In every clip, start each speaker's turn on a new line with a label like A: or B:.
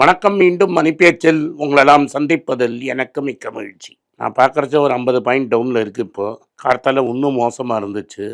A: வணக்கம் மீண்டும் மணிப்பேச்சில் உங்களெல்லாம் சந்திப்பதில் எனக்கு மிக்க மகிழ்ச்சி. நான் பார்க்குறச்ச ஒரு ஐம்பது பாயிண்ட் டவுனில் இருக்குது இப்போது கார்த்தால இன்னும் மோசமாக இருந்துச்சு.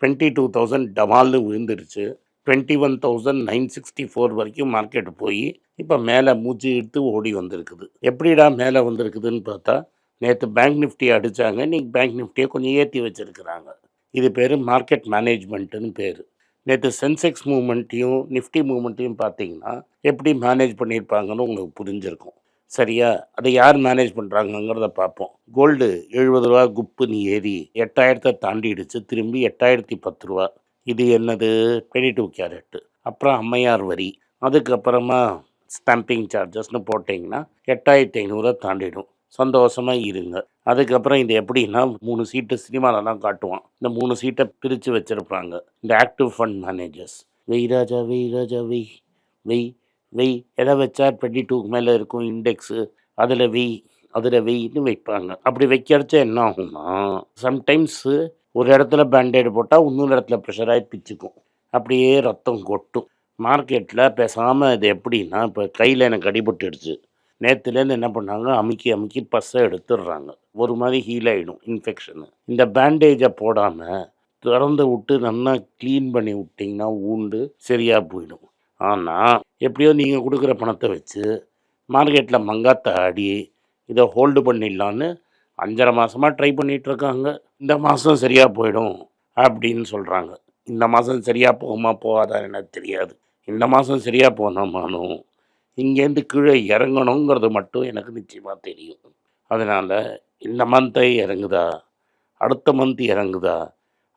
A: டுவெண்ட்டி டூ தௌசண்ட் டமால்னு விழுந்துருச்சு. Twenty one thousand nine sixty four வரைக்கும் மார்க்கெட் போய் இப்போ மேலே மூச்சு இழுத்து ஓடி வந்திருக்குது. எப்படிடா மேலே வந்திருக்குதுன்னு பார்த்தா நேற்று பேங்க் நிஃப்டி அடித்தாங்க இன்றைக்கி பேங்க் நிஃப்டியை கொஞ்சம் ஏற்றி வச்சுருக்கிறாங்க. இது பேர் மார்க்கெட் மேனேஜ்மெண்ட்டுன்னு பேர். நேற்று சென்செக்ஸ் மூமெண்ட்டையும் நிஃப்டி மூமெண்ட்டையும் பார்த்தீங்கன்னா எப்படி மேனேஜ் பண்ணியிருப்பாங்கன்னு உங்களுக்கு புரிஞ்சிருக்கும். சரியா? அதை யார் மேனேஜ் பண்ணுறாங்கங்கிறத பார்ப்போம். கோல்டு எழுபது ரூபா குப்புன்னு ஏறி எட்டாயிரத்தை தாண்டிடுச்சு. திரும்பி எட்டாயிரத்தி பத்து ரூபா. இது என்னது? டுவெண்ட்டி டூ கேரட்டு அப்புறம் அம்மையார் வரி. அதுக்கப்புறமா ஸ்டாம்பிங் சார்ஜஸ்னு போட்டிங்கன்னா எட்டாயிரத்தி ஐநூறுரூவா தாண்டிடும். சந்தோஷமாக இருங்க. அதுக்கப்புறம் இது எப்படின்னா மூணு சீட்டு சினிமாலலாம் காட்டுவான். இந்த மூணு சீட்டை பிரித்து வச்சுருப்பாங்க. இந்த ஆக்டிவ் ஃபண்ட் மேனேஜர்ஸ் வெய் ராஜா வெய் ராஜா வெய் வெய் வெய். எதை வச்சா டுவெண்ட்டி டூக்கு மேலே இருக்கும் இண்டெக்ஸு அதில் வெய் அதில் வெயின்னு வைப்பாங்க. அப்படி வைக்கிறச்ச என்ன ஆகும்னா சம்டைம்ஸு ஒரு இடத்துல பேண்டேடு போட்டால் இன்னொரு இடத்துல ப்ரெஷராகி பிச்சுக்கும். அப்படியே ரத்தம் கொட்டும். மார்க்கெட்டில் பேசாமல் இது எப்படின்னா இப்போ கையில் எனக்கு அடிபட்டுடுச்சு. நேற்றுலேருந்து என்ன பண்ணாங்க? அமுக்கி அமுக்கி பஸ்ஸை எடுத்துடுறாங்க. ஒரு மாதிரி ஹீல் ஆகிடும் இன்ஃபெக்ஷனு இந்த பேண்டேஜை போடாமல் திறந்து விட்டு நல்லா க்ளீன் பண்ணி விட்டிங்கன்னா ஊண்டு சரியாக போயிடும். ஆனால் எப்படியோ நீங்கள் கொடுக்குற பணத்தை வச்சு மார்க்கெட்டில் மங்காத்த ஆடி இதை ஹோல்டு பண்ணிடலான்னு அஞ்சரை மாதமாக ட்ரை பண்ணிகிட்ருக்காங்க இந்த மாதம் சரியாக போயிடும் அப்படின்னு சொல்கிறாங்க இந்த மாதம் சரியாக போகுமா போகாதா எனக்கு தெரியாது. இந்த மாதம் சரியாக போனோமானும் இங்கேருந்து கீழே இறங்கணுங்கிறது மட்டும் எனக்கு நிச்சயமாக தெரியும். அதனால் இந்த மந்த்தை இறங்குதா? அடுத்த மந்த் இறங்குதா?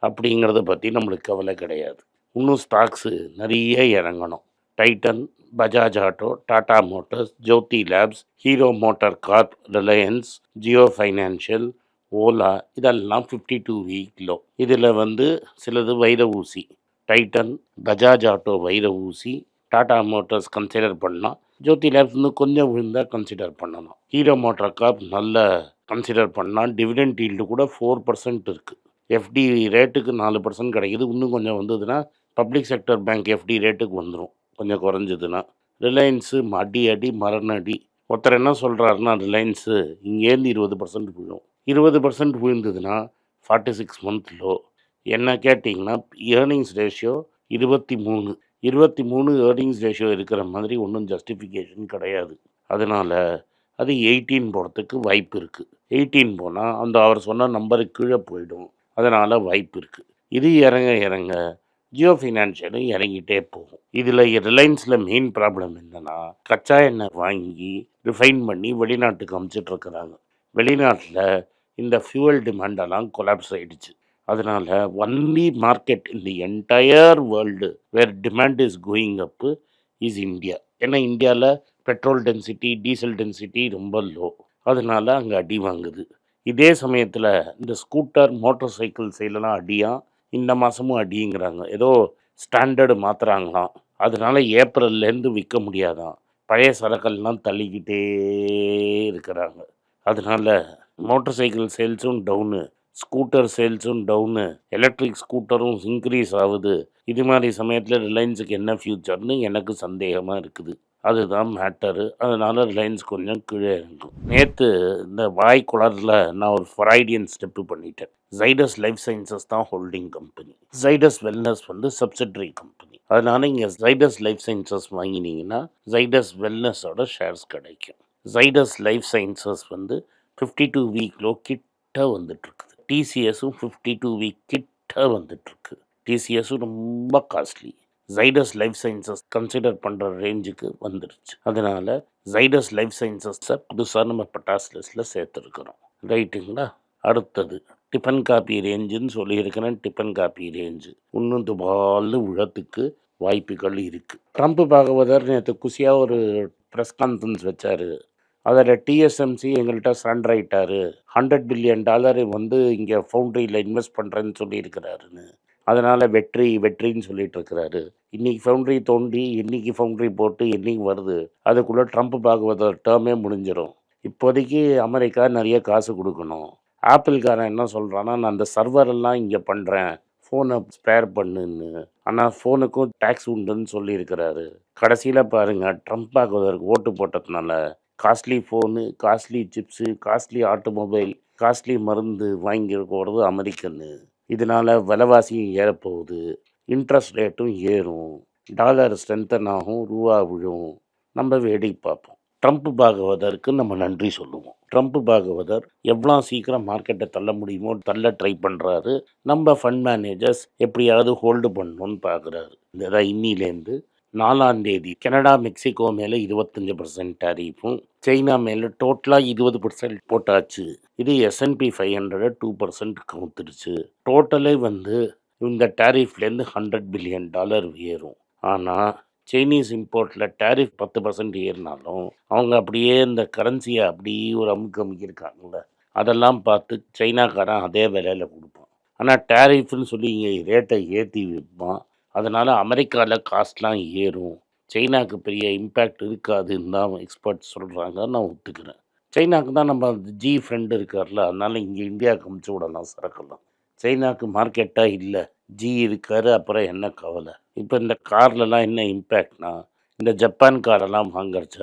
A: அப்படிங்கிறத பற்றி நம்மளுக்கு கவலை கிடையாது. இன்னும் ஸ்டாக்ஸு நிறைய இறங்கணும். Titan Bajaj auto Tata motors Jyothy labs Hero motor corp Reliance Jio financial Ola இதெல்லாம் ஃபிஃப்டி டூ வீக் லோ இதில் வந்து சிலது வைர ஊசி. டைட்டன் பஜாஜ் ஆட்டோ வைர ஊசி டாடா மோட்டார்ஸ் கன்சிடர் பண்ணால் ஜோதி லேப்ஸ் வந்து கொஞ்சம் விழுந்தால் கன்சிடர் பண்ணணும். ஹீரோ மோட்டர் காப் நல்ல கன்சிடர் பண்ணால் டிவிடெண்ட் ஈல்டு கூட ஃபோர் பர்சன்ட் இருக்குது எஃப்டி ரேட்டுக்கு நாலு பர்சன்ட் கிடைக்கிது. இன்னும் கொஞ்சம் வந்ததுன்னா பப்ளிக் செக்டர் பேங்க் எஃப்டி ரேட்டுக்கு வந்துடும் கொஞ்சம் குறைஞ்சதுன்னா. ரிலையன்ஸு அடி அடி மரண அடி. ஒருத்தர் என்ன சொல்கிறாருன்னா ரிலையன்ஸு இங்கேருந்து இருபது பர்சன்ட் விழும். இருபது பர்சன்ட் விழுந்ததுன்னா ஃபார்ட்டி சிக்ஸ் மந்த் லோ என்ன கேட்டிங்கன்னா ஏர்னிங்ஸ் ரேஷியோ இருபத்தி மூணு. இருபத்தி மூணு ஏர்னிங்ஸ் ரேஷியோ இருக்கிற மாதிரி ஒன்றும் ஜஸ்டிஃபிகேஷன் கிடையாது. அதனால் அது எயிட்டீன் போகிறதுக்கு வாய்ப்பு இருக்குது எயிட்டீன் போனால் அந்த அவர் சொன்ன நம்பருக்கு கீழே போயிடும். அதனால் வாய்ப்பு இருக்குது இது இறங்க இறங்க ஜியோ ஃபினான்ஷியலும் இறங்கிட்டே போகும். இதில் ரிலையன்ஸில் மெயின் ப்ராப்ளம் என்னென்னா கச்சா எண்ணெய் வாங்கி ரிஃபைன் பண்ணி வெளிநாட்டுக்கு அமுச்சிட்ருக்குறாங்க வெளிநாட்டில் இந்த ஃபியூவல் டிமாண்டெல்லாம் கொலாப்ஸ் ஆகிடுச்சு அதனால் ஒன்லி மார்க்கெட் இந்த entire world where demand is going up is India ஏன்னா இந்தியாவில் பெட்ரோல் டென்சிட்டி டீசல் டென்சிட்டி ரொம்ப லோ அதனால அங்கே அடி வாங்குது. இதே சமயத்தில் இந்த ஸ்கூட்டர் மோட்டர் சைக்கிள் சைட்லலாம் அடியாக இந்த மாதமும் அடிங்கிறாங்க. ஏதோ ஸ்டாண்டர்டு மாற்றுறாங்களாம் அதனால ஏப்ரல்லேருந்து விற்க முடியாதான் பழைய சரக்கள்லாம் தள்ளிக்கிட்டே இருக்கிறாங்க. அதனால மோட்டர் சைக்கிள் சேல்ஸும் டவுனு ஸ்கூட்டர் சேல்ஸும் டவுனு. எலக்ட்ரிக் ஸ்கூட்டரும் இன்க்ரீஸ் ஆகுது. இது மாதிரி சமயத்தில் ரிலையன்ஸுக்கு என்ன ஃப்யூச்சர்னு எனக்கு சந்தேகமாக இருக்குது. அதுதான் மேட்டரு. அதனால் ரிலையன்ஸ் கொஞ்சம் கீழே இருக்கும் நேற்று இந்த வாய் குளரில் நான் ஒரு ஃபராய்டியன் ஸ்டெப்பு பண்ணிட்டேன். ஜைடஸ் லைஃப் சயின்சஸ் தான் ஹோல்டிங் கம்பெனி. ஜைடஸ் வெல்னஸ் வந்து சப்சிடரி கம்பெனி. அதனால் இங்கே ஜைடஸ் லைஃப் சயின்சஸ் வாங்கினீங்கன்னா ஜைடஸ் வெல்னஸோட ஷேர்ஸ் கிடைக்கும். ஜைடஸ் லைஃப் சயின்சஸ் வந்து ஃபிஃப்டி டூ வீக்லோ கிட்ட வந்துட்டுருக்குது டிசிஎஸும் ஃபிஃப்டி டூ வீக் கிட்ட வந்துட்டுருக்கு. டிசிஎஸும் ரொம்ப costly Zydus life sciences consider பண்ணுற ரேஞ்சுக்கு வந்துடுச்சு அதனால் ஜைடஸ் லைஃப் சயின்சஸை புதுசாக நம்ம பட்டாஸ் லிஸ்ட்டில் சேர்த்துருக்குறோம். ரைட்டுங்களா அடுத்தது டிஃபன் காப்பி ரேஞ்சுன்னு சொல்லியிருக்கிறேன். டிஃபன் காப்பி ரேஞ்சு இன்னும் துபால்னு உழத்துக்கு வாய்ப்புகள் இருக்குது ட்ரம்ப் பாகவதர் நேற்று குசியாக ஒரு ப்ரெஸ் கான்ஃபரன்ஸ் வச்சார். அதில் டிஎஸ்எம்சி எங்கள்கிட்ட சரண்டர் ஆயிட்டாரு. ஹண்ட்ரட் பில்லியன் டாலர் வந்து இங்கே ஃபவுண்ட்ரியில் இன்வெஸ்ட் பண்ணுறேன்னு சொல்லியிருக்கிறாருன்னு. அதனால் வெற்றி வெற்றின்னு சொல்லிட்டு இருக்கிறாரு இன்னைக்கு ஃபவுண்ட்ரி தோண்டி இன்றைக்கி ஃபவுண்ட்ரி போட்டு என்னைக்கு வருது? அதுக்குள்ளே ட்ரம்ப் பாகவதர் டேர்மே முடிஞ்சிடும் இப்போதைக்கு அமெரிக்கா நிறைய காசு கொடுக்கணும். ஆப்பிள்காரன் என்ன சொல்கிறான்னா நான் அந்த சர்வர் எல்லாம் இங்கே பண்ணுறேன் ஃபோனை ஸ்பேர் பண்ணுன்னு. ஆனால் ஃபோனுக்கும் டேக்ஸ் உண்டுன்னு சொல்லியிருக்கிறாரு. கடைசியில் பாருங்கள் ட்ரம்ப் ஆகுவதற்கு ஓட்டு போட்டதுனால costly phone costly chips costly automobile costly மருந்து வாங்கி அமெரிக்கன்னு. இதனால் விலைவாசியும் ஏறப்போகுது. இன்ட்ரெஸ்ட் ரேட்டும் ஏறும். டாலர் ஸ்ட்ரென்தன் ஆகும் ரூபா விழும். நம்ம வேடிக்கை பார்ப்போம். ட்ரம்ப் பாகவதற்கு நம்ம நன்றி சொல்லுவோம். ட்ரம்ப் பாகவதர் எவ்வளோ சீக்கிரம் மார்க்கெட்டை தள்ள முடியுமோ தள்ள ட்ரை பண்ணுறாரு நம்ம ஃபண்ட் மேனேஜர்ஸ் எப்படியாவது ஹோல்டு பண்ணணும்னு பார்க்குறாரு. இந்த இன்னிலேருந்து நாலாம் தேதி கனடா மெக்சிகோ மேலே இருபத்தஞ்சி பர்சன்ட் டேரிஃபும் சைனா மேலே டோட்டலாக இருபது பர்சன்ட் போட்டாச்சு. இது S and P five hundred two percent கவுத்துருச்சு டோட்டலே வந்து இந்த டேரிஃப்லேருந்து ஹண்ட்ரட் பில்லியன் டாலர் ஏறும். ஆனால் சைனீஸ் இம்போர்ட்டில் டேரிஃப் பத்து பர்சன்ட் ஏறினாலும் அவங்க அப்படியே இந்த கரன்சியை அப்படியே ஒரு அமுக்கு அமுக்கியிருக்காங்கல்ல அதெல்லாம் பார்த்து சைனாக்காரன் அதே விலையில் கொடுப்பான். ஆனால் டேரிஃப்னு சொல்லி இங்கே ரேட்டை ஏற்றி விற்பான் அதனால் அமெரிக்காவில் காஸ்ட்லாம் ஏறும். சைனாக்கு பெரிய இம்பேக்ட் இருக்காதுன்னு தான் எக்ஸ்பர்ட்ஸ் சொல்கிறாங்க நான் ஒத்துக்கிறேன். சைனாக்கு தான் நம்ம ஜி ஃப்ரெண்டு இருக்கார்ல அதனால் இங்கே இந்தியாவுக்கு அமுச்சு விடலாம் சரக்கெல்லாம். சைனாக்கு மார்க்கெட்டாக இல்லை. ஜி இருக்காரு அப்புறம் என்ன கவலை? இப்போ இந்த கார்லலாம் என்ன இம்பேக்ட்னா இந்த ஜப்பான் காரெல்லாம் வாங்குறச்ச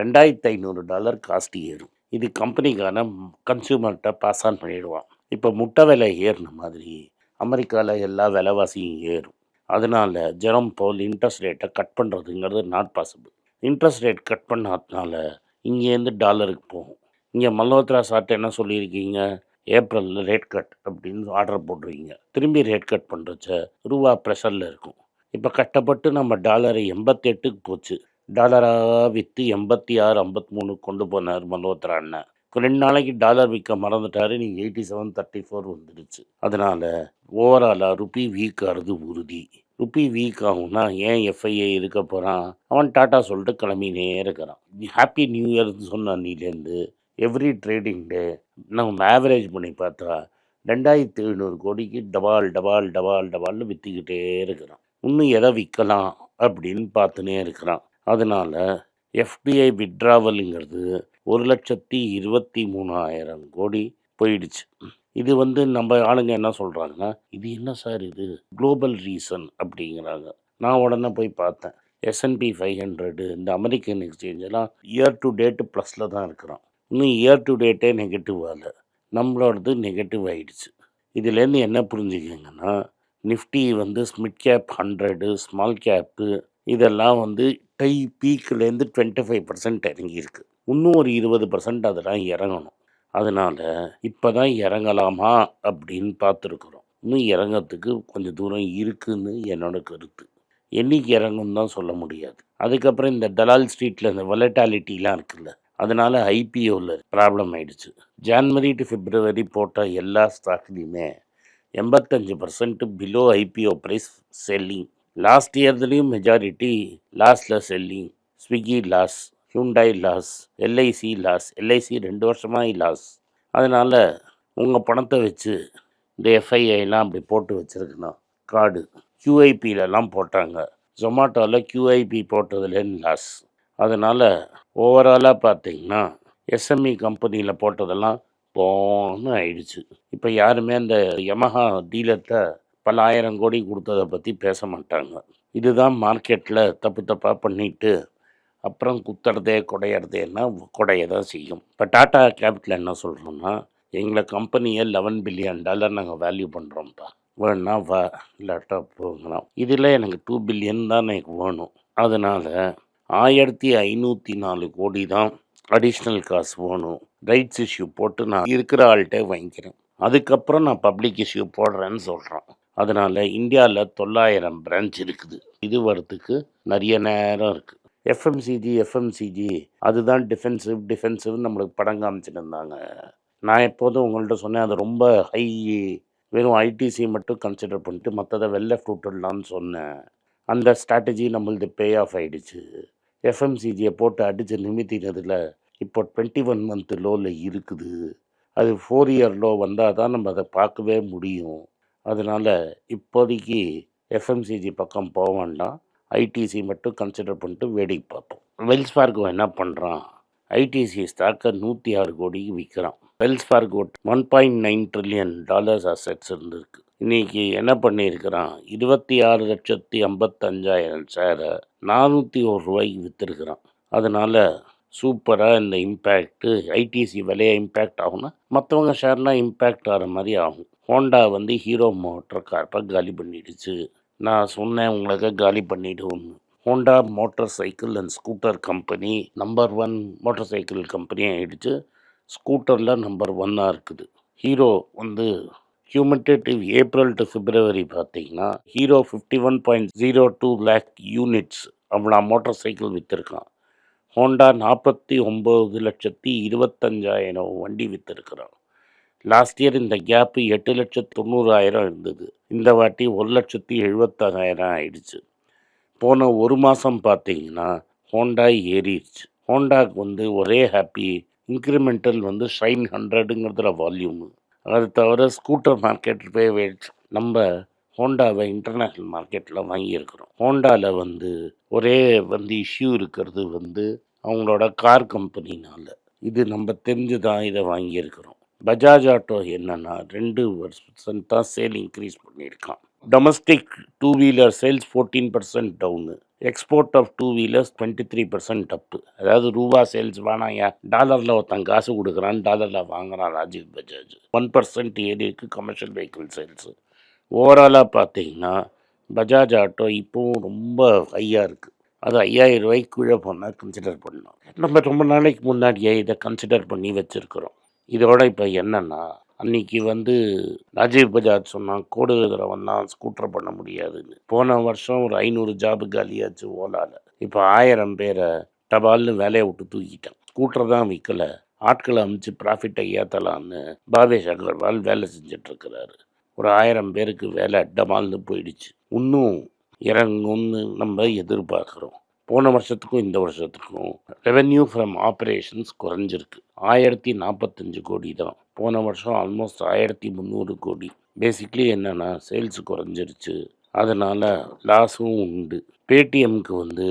A: ரெண்டாயிரத்து ஐநூறு டாலர் காஸ்ட் ஏறும். இது கம்பெனிக்கான கன்சியூமர்கிட்ட பாஸ் ஆன் பண்ணிடுவான். இப்போ முட்டை விலை ஏறின மாதிரி அமெரிக்காவில் எல்லா விலைவாசியும் ஏறும். அதனால ஜெரம் போல் இன்ட்ரெஸ்ட் ரேட்டை கட் பண்ணுறதுங்கிறது not possible interest rate cut பண்ணாதனால இங்கேருந்து டாலருக்கு போகும். இங்கே மல்ஹோத்ரா சார்ட்ட என்ன சொல்லியிருக்கீங்க? ஏப்ரலில் ரேட் கட் அப்படின்னு ஆர்டர் போடுறீங்க திரும்பி ரேட் கட் பண்ணுறச்ச ரூபா ப்ரெஷரில் இருக்கும். இப்போ கஷ்டப்பட்டு நம்ம டாலரை எண்பத்தெட்டுக்கு போச்சு. டாலராக விற்று எண்பத்தி ஆறு ஐம்பத்தி மூணு கொண்டு போனார் மல்ஹோத்ரா அண்ணன். இப்ப ரெண்டு நாளைக்கு டாலர் விற்க மறந்துட்டாரு. நீ எயிட்டி செவன் தேர்ட்டி ஃபோர் வந்துடுச்சு. அதனால் ஓவராலாக ருபி வீக் ஆகிறது உறுதி. ருப்பி வீக் ஆகும்னா ஏன் எஃப்ஐஏ இருக்க போகிறான் அவன் டாட்டா சொல்லிட்டு கிளம்பினே இருக்கிறான். ஹாப்பி நியூ இயர்னு சொன்ன அன்னிலேருந்து எவ்ரி ட்ரேடிங் டே நம்ம ஆவரேஜ் பண்ணி பார்த்தா ரெண்டாயிரத்தி எழுநூறு கோடிக்கு டபால் டபால் டபால் டபால்னு விற்றுக்கிட்டே இருக்கிறான். இன்னும் எதை விற்கலாம் அப்படின்னு பார்த்துனே இருக்கிறான். அதனால் எஃப்டிஐ விட்ராவலுங்கிறது ஒரு லட்சத்தி இருபத்தி மூணாயிரம் கோடி போயிடுச்சு. இது வந்து நம்ம ஆளுங்க என்ன சொல்கிறாங்கன்னா இது என்ன சார் இது? குளோபல் ரீசன் அப்படிங்கிறாங்க. நான் உடனே போய் பார்த்தேன். S and P five hundred இந்த அமெரிக்கன் எக்ஸ்சேஞ்ச் எல்லாம் இயர் டு டேட்டு ப்ளஸில் தான் இருக்கிறோம் இன்னும் இயர் டு டேட்டே நெகட்டிவ் ஆகலை நம்மளோடது நெகட்டிவ் ஆகிடுச்சு இதுலேருந்து என்ன புரிஞ்சுக்கங்கன்னா நிஃப்டி வந்து smid cap hundred small cap இதெல்லாம் வந்து டை பீக்லேருந்து டுவெண்ட்டி ஃபைவ் பர்சன்ட் இறங்கியிருக்கு. இன்னும் ஒரு இருபது பர்சன்ட் அதெல்லாம் இறங்கணும். அதனால் இப்போ தான் இறங்கலாமா அப்படின்னு பார்த்துருக்குறோம். இன்னும் இறங்கிறதுக்கு கொஞ்சம் தூரம் இருக்குன்னு என்னோட கருத்து. என்னைக்கு இறங்கும்னு தான் சொல்ல முடியாது. அதுக்கப்புறம் இந்த டலால் ஸ்ட்ரீட்டில் இந்த வொலட்டாலிட்டிலாம் இருக்குல்ல அதனால் ஐபிஓவில் ப்ராப்ளம் ஆயிடுச்சு. ஜான்வரி டு ஃபிப்ரவரி போட்ட எல்லா ஸ்டாக்லேயுமே எண்பத்தஞ்சு percent below IPO price selling last இயர்லேயும் majority லாஸில் selling Swiggy loss Hyundai loss LIC loss LIC ரெண்டு வருஷமாக லாஸ் அதனால் உங்கள் பணத்தை வச்சு இந்த எஃப்ஐஐலாம் அப்படி போட்டு வச்சுருக்கணும். கார்டு. கியூஐபியிலலாம் போட்டாங்க. ஜொமாட்டோவில் கியூஐபி போட்டதுலேருந்து லாஸ் அதனால் ஓவராலாக பார்த்தீங்கன்னா எஸ்எம்இ கம்பெனியில் போட்டதெல்லாம் போன்னு ஆயிடுச்சு. இப்போ யாருமே அந்த யமஹா டீலர்கிட்ட பல ஆயிரம் கோடி கொடுத்ததை பற்றி பேச மாட்டாங்க. இதுதான் மார்க்கெட்டில் தப்பு தப்பாக பண்ணிட்டு அப்புறம் குத்துறதே குடையிறதேன்னா குடைய தான் செய்யும். இப்போ டாடா கேபிட்டல் என்ன சொல்கிறோம்னா எங்களை கம்பெனியை லெவன் பில்லியன் டாலர் நாங்கள் வேல்யூ பண்ணுறோம்ப்பா வேணுன்னா வா இல்லாட்டா போகலாம் இதில் எனக்கு டூ பில்லியன் தான் எனக்கு வேணும். அதனால் ஆயிரத்தி ஐநூற்றி நாலு கோடி தான் அடிஷ்னல் காசு வேணும். ரைட்ஸ் இஷ்யூ போட்டு நான் இருக்கிற ஆள்கிட்ட வாங்கிக்கிறேன். அதுக்கப்புறம் நான் பப்ளிக் இஷ்யூ போடுறேன்னு சொல்கிறேன் அதனால் இந்தியாவில் தொள்ளாயிரம் பிரான்ச் இருக்குது. இது வரத்துக்கு நிறைய நேரம் இருக்குது எஃப்எம்சிஜி எஃப்எம்சிஜி அதுதான் டிஃபென்சிவ் டிஃபென்சிவ் நம்மளுக்கு படம் காமிச்சிட்டு இருந்தாங்க. நான் எப்போதும் உங்கள்கிட்ட சொன்னேன் அது ரொம்ப ஹை வெறும் ஐடிசி மட்டும் கன்சிடர் பண்ணிட்டு மற்றதை வெளில விட்டுடலான்னு சொன்னேன். அந்த ஸ்ட்ராட்டஜி நம்மளது பே ஆஃப் ஆகிடுச்சு எஃப்எம்சிஜியை போட்டு அடித்து நிமித்தினதில் இப்போ டுவெண்ட்டி ஒன் மந்த் லோவில் இருக்குது. அது ஃபோர் இயர் லோ வந்தால் தான் நம்ம அதை பார்க்கவே முடியும். அதனால் இப்போதைக்கு எஃப்எம்சிஜி பக்கம் போக வேண்டாம். ஐடிசி மட்டும் கன்சிடர் பண்ணிட்டு வேடிக்கை பார்ப்போம். வெல்ஸ் ஃபார்கோ என்ன பண்ணுறான் ஐடிசி ஸ்டாக்கை நூற்றி ஆறு கோடிக்கு விற்கிறான் Wells Fargo one point nine trillion dollars assets இருந்திருக்கு. இன்றைக்கி என்ன பண்ணியிருக்கிறான்? இருபத்தி ஆறு லட்சத்தி ஐம்பத்தஞ்சாயிரம் ஷேரை நானூற்றி ஒரு ரூபாய்க்கு விற்றுருக்குறான் அதனால் சூப்பராக இந்த இம்பேக்ட்டு ஐடிசி விலையை இம்பேக்ட் ஆகும்னா மற்றவங்க ஷேர்னால் இம்பேக்ட் ஆகிற மாதிரி ஆகும். ஹோண்டா வந்து ஹீரோ மோட்டர் கார்ப்பை காலி பண்ணிடுச்சு. நான் சொன்னேன் உங்களுக்கு காலி பண்ணிவிடுவோம்னு Honda motorcycle and scooter company number one motorcycle company ஆகிடுச்சு ஸ்கூட்டரில் நம்பர் ஒன்னாக இருக்குது. ஹீரோ வந்து ஹியூமிட்டேட்டிவ் ஏப்ரல் டு பிப்ரவரி பார்த்தீங்கன்னா Hero fifty one point zero two lakh units அவ்வளோ மோட்டார் சைக்கிள் விற்றுருக்கான் ஹோண்டா நாற்பத்தி ஒம்பது லட்சத்தி இருபத்தஞ்சாயிரம் வண்டி விற்றுருக்குறான் லாஸ்ட் இயர் இந்த கேப்பு எட்டு லட்சத்து தொண்ணூறாயிரம் இருந்தது. இந்த வாட்டி ஒரு லட்சத்தி எழுபத்தாறாயிரம் ஆயிடுச்சு. போன ஒரு மாதம் பார்த்தீங்கன்னா ஹோண்டா ஏறிடுச்சு. ஹோண்டாக்கு வந்து ஒரே ஹாப்பி இன்க்ரிமெண்டல் வந்து ஷைன் ஹண்ட்ரடுங்கிறதுல வால்யூமு அது தவிர ஸ்கூட்டர் மார்க்கெட் போய் நம்ம ஹோண்டாவை இன்டர்நேஷ்னல் மார்க்கெட்டில் வாங்கியிருக்கிறோம். ஹோண்டாவில் வந்து ஒரே வந்து இஷ்யூ இருக்கிறது வந்து அவங்களோட கார் கம்பெனினால் இது நம்ம தெரிஞ்சு தான் இதை வாங்கியிருக்கிறோம். பஜாஜ் ஆட்டோ என்னென்னா ரெண்டு பர்சன்ட் தான் சேல் இன்க்ரீஸ் பண்ணியிருக்கான். Domestic two wheeler sales fourteen percent down export of two wheelers twenty three percent up அதாவது ரூபா சேல்ஸ் வேணாம் ஏன்? டாலரில் ஒருத்தன் காசு கொடுக்குறான் டாலரில் வாங்குறான் ராஜீவ் பஜாஜ். ஒன் பர்சன்ட் ஏறி கமர்ஷியல் வெஹிக்கிள் சேல்ஸு ஓவராலாக பார்த்தீங்கன்னா பஜாஜ் ஆட்டோ இப்போவும் ரொம்ப ஹையாக இருக்குது அது ஐயாயிரம் ரூபாய்க்கு கீழே போனால் கன்சிடர் பண்ணலாம். நம்ம ரொம்ப நாளைக்கு முன்னாடியே இதை கன்சிடர் பண்ணி வச்சுருக்குறோம். இதோட இப்போ என்னென்னா அன்னைக்கு வந்து ராஜீவ் பஜாஜ் சொன்னான் கோடு எழுதுறவன் தான் ஸ்கூட்டர் பண்ண முடியாதுன்னு. போன வருஷம் ஒரு ஐநூறு ஜாபு காலியாச்சு ஓலால. இப்போ ஆயிரம் பேரை டபால்னு வேலையை விட்டு தூக்கிட்டான். ஸ்கூட்டர் தான் விற்கல ஆட்களை அமைச்சு ப்ராஃபிட்டை ஏற்றலான்னு பாவேஷ் அகர்வால் வேலை செஞ்சிட்ருக்கிறாரு. ஒரு ஆயிரம் பேருக்கு வேலை டமால்னு போயிடுச்சு. இன்னும் இறங்கும்னு நம்ம எதிர்பார்க்குறோம். போன வருஷத்துக்கும் இந்த வருஷத்துக்கும் ரெவென்யூ ஃப்ரம் ஆப்ரேஷன்ஸ் குறைஞ்சிருக்கு. ஆயிரத்தி நாற்பத்தஞ்சு கோடி தான். போன வருஷம் ஆல்மோஸ்ட் ஆயிரத்தி முந்நூறு கோடி. பேசிக்லி என்னென்னா சேல்ஸ் குறைஞ்சிருச்சு. அதனால் லாஸும் உண்டு. பேடிஎம்க்கு வந்து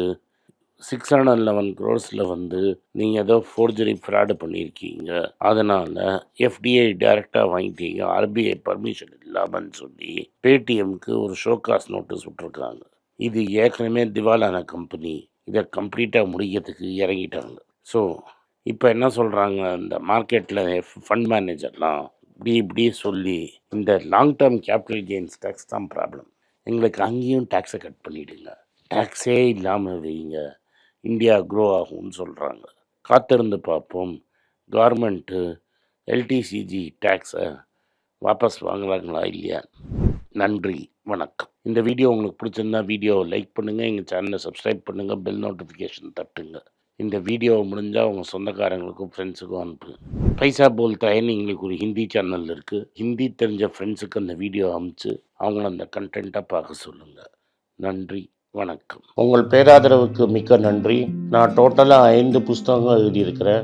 A: சிக்ஸ் ஹண்ட்ரட் லெவன் க்ரோர்ஸில் வந்து நீங்கள் ஏதோ ஃபோர்ஜரி ஃப்ராடு பண்ணியிருக்கீங்க அதனால் எஃப்டிஐ டைரெக்டாக வாங்கிட்டீங்க. ஆர்பிஐ பர்மிஷன் இல்லாமன்னு சொல்லி பேடிஎம்க்கு ஒரு ஷோகாஸ் நோட்டீஸ் விட்ருக்காங்க இது ஏற்கனவே திவாலான கம்பெனி இதை கம்ப்ளீட்டாக முடிக்கிறதுக்கு இறங்கிட்டாங்க. ஸோ இப்போ என்ன சொல்கிறாங்க இந்த மார்க்கெட்டில் ஃபண்ட் மேனேஜர்லாம் இப்படி இப்படி சொல்லி இந்த long term capital gains tax தான் ப்ராப்ளம் எங்களுக்கு அங்கேயும் டேக்ஸை கட் பண்ணிவிடுங்க டேக்ஸே இல்லாமல் வைங்க. இந்தியா க்ரோ ஆகும்னு சொல்கிறாங்க காத்திருந்து பார்ப்போம். கவர்மெண்ட்டு எல்டிசிஜி டேக்ஸை வாபஸ் வாங்குறாங்களா இல்லையா? நன்றி. வணக்கம். இந்த வீடியோ உங்களுக்கு பிடிச்சிருந்தா வீடியோவை லைக் பண்ணுங்கள் எங்கள் சேனலை சப்ஸ்கிரைப் பண்ணுங்கள் பெல் நோட்டிஃபிகேஷன் தட்டுங்க. இந்த வீடியோவை முடிஞ்சால் உங்கள் சொந்தக்காரங்களுக்கும் ஃப்ரெண்ட்ஸுக்கும் அனுப்புங்க. பைசா போல் தயன்னு எங்களுக்கு ஒரு ஹிந்தி சேனல் இருக்குது ஹிந்தி தெரிஞ்ச ஃப்ரெண்ட்ஸுக்கு அந்த வீடியோ அமுச்சு அவங்கள அந்த கண்டென்ட்டாக பார்க்க சொல்லுங்கள் நன்றி வணக்கம். உங்கள் பேராதரவுக்கு மிக்க நன்றி. நான் டோட்டலாக ஐந்து புஸ்தகங்கள் எழுதியிருக்கிறேன்.